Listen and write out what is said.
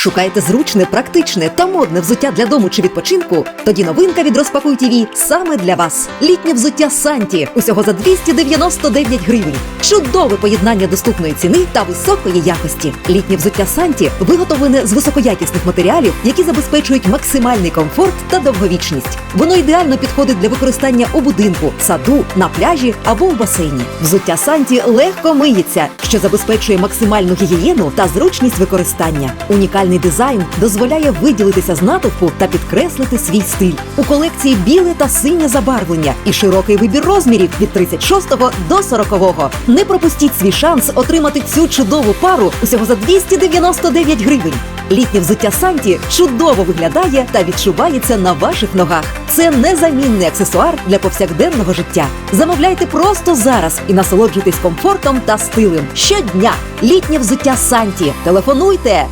Шукаєте зручне, практичне та модне взуття для дому чи відпочинку? Тоді новинка від Розпакуй ТВ саме для вас. Літнє взуття Санті усього за 299 гривень. Чудове поєднання доступної ціни та високої якості. Літнє взуття Санті виготовлене з високоякісних матеріалів, які забезпечують максимальний комфорт та довговічність. Воно ідеально підходить для використання у будинку, саду, на пляжі або у басейні. Взуття Санті легко миється, що забезпечує максимальну гігієну та зручність використання. Унікальний дизайн дозволяє виділитися з натовпу та підкреслити свій стиль. У колекції біле та синє забарвлення і широкий вибір розмірів від 36 до 40. Не пропустіть свій шанс отримати цю чудову пару усього за 299 гривень. Літнє взуття Санті чудово виглядає та відчувається на ваших ногах. Це незамінний аксесуар для повсякденного життя. Замовляйте просто зараз і насолоджуйтесь комфортом та стилем. Щодня літнє взуття Санті. Телефонуйте